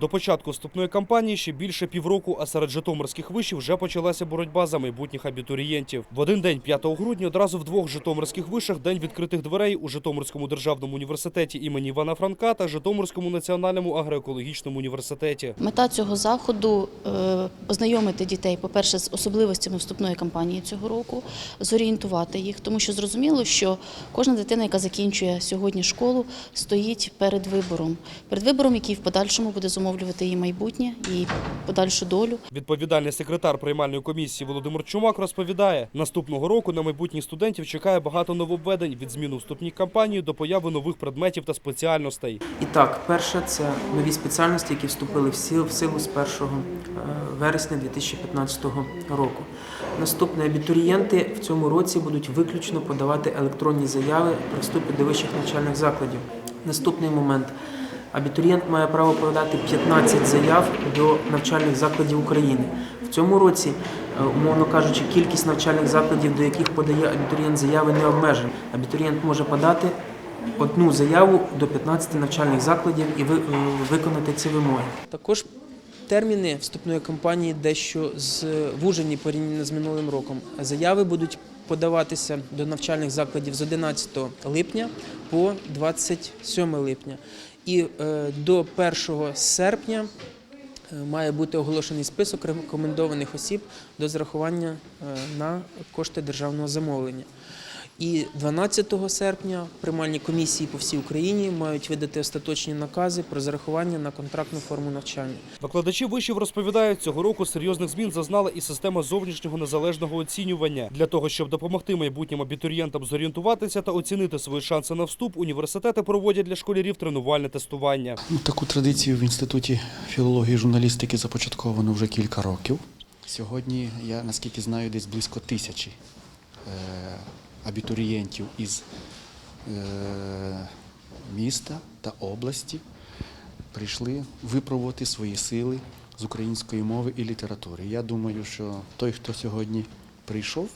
До початку вступної кампанії ще більше півроку, а серед житомирських вишів вже почалася боротьба за майбутніх абітурієнтів. В один день, 5 грудня, одразу в двох житомирських вишах день відкритих дверей у Житомирському державному університеті імені Івана Франка та Житомирському національному агроекологічному університеті. Мета цього заходу е, ознайомити дітей, по-перше, з особливостями вступної кампанії цього року, зорієнтувати їх, тому що зрозуміло, що кожна дитина, яка закінчує сьогодні школу, стоїть перед вибором, перед вибором, який в подальшому буде зумовлювати її майбутнє, її подальшу долю. Відповідальний секретар приймальної комісії Володимир Чумак розповідає, наступного року на майбутніх студентів чекає багато нововведень від зміни вступній кампанії до появи нових предметів та спеціальностей. І так, перше це нові спеціальності, які вступили в силу, в силу з 1 е, вересня 2015 року. Наступне абітурієнти в цьому році будуть виключно подавати електронні заяви при вступі до вищих навчальних закладів. Наступний момент. Абітурієнт має право подати 15 заяв до навчальних закладів України. В цьому році, е, умовно кажучи, кількість навчальних закладів, до яких подає абітурієнт заяви, не обмежена. Абітурієнт може подати одну заяву до 15 навчальних закладів і е, виконати ці вимоги. Також терміни вступної кампанії дещо звужені порівняно з минулим роком. Заяви будуть подаватися до навчальних закладів з 11 липня по 27 липня. І е, до 1 серпня е, має бути оголошений список рекомендованих осіб до зарахування е, на кошти державного замовлення. І 12 серпня приймальні комісії по всій Україні мають видати остаточні накази про зарахування на контрактну форму навчання. Викладачі вишів розповідають, цього року серйозних змін зазнала і система зовнішнього незалежного оцінювання. Для того, щоб допомогти майбутнім абітурієнтам зорієнтуватися та оцінити свої шанси на вступ, університети проводять для школярів тренувальне тестування. Ну, Таку традицію в інституті філології і журналістики започатковано вже кілька років. Сьогодні я наскільки знаю, десь близько тисячі е, абітурієнтів із е, міста та області прийшли випробувати свої сили з української мови і літератури. Я думаю, що той, хто сьогодні прийшов,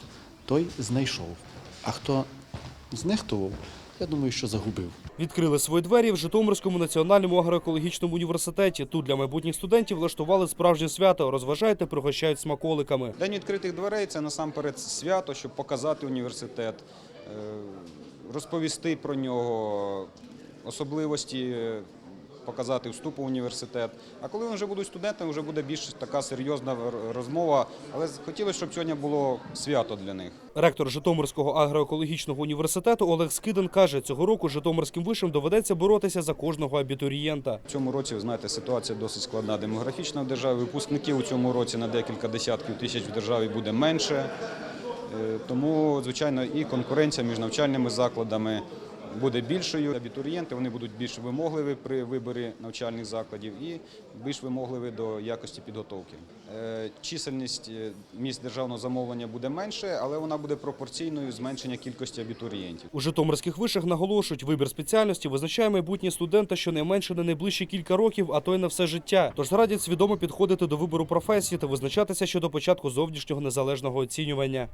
той знайшов. А хто знехтував, я думаю, що загубив. Відкрили свої двері в Житомирському національному агроекологічному університеті. Тут для майбутніх студентів влаштували справжнє свято, розважають та пригощають смаколиками. День відкритих дверей це насамперед свято, щоб показати університет, е, розповісти про нього, особливості, показати вступ у університет. А коли вони вже будуть студентами, вже буде більш така серйозна розмова. Але хотілося, щоб сьогодні було свято для них. Ректор Житомирського агроекологічного університету Олег Скидин каже, цього року Житомирським вишам доведеться боротися за кожного абітурієнта. В цьому році, ви знаєте, ситуація досить складна демографічна в державі. Випускників у цьому році на декілька десятків тисяч в державі буде менше. Е, Тому, звичайно, і конкуренція між навчальними закладами буде більшою. Абітурієнти вони будуть більш вимогливі при виборі навчальних закладів і більш вимогливі до якості підготовки. Е, Чисельність е, місць державного замовлення буде менше, але вона буде пропорційною зменшення кількості абітурієнтів. У Житомирських вишах наголошують, вибір спеціальності визначає майбутнє студента щонайменше на найближчі кілька років, а то й на все життя. Тож радять свідомо підходити до вибору професії та визначатися щодо початку зовнішнього незалежного оцінювання.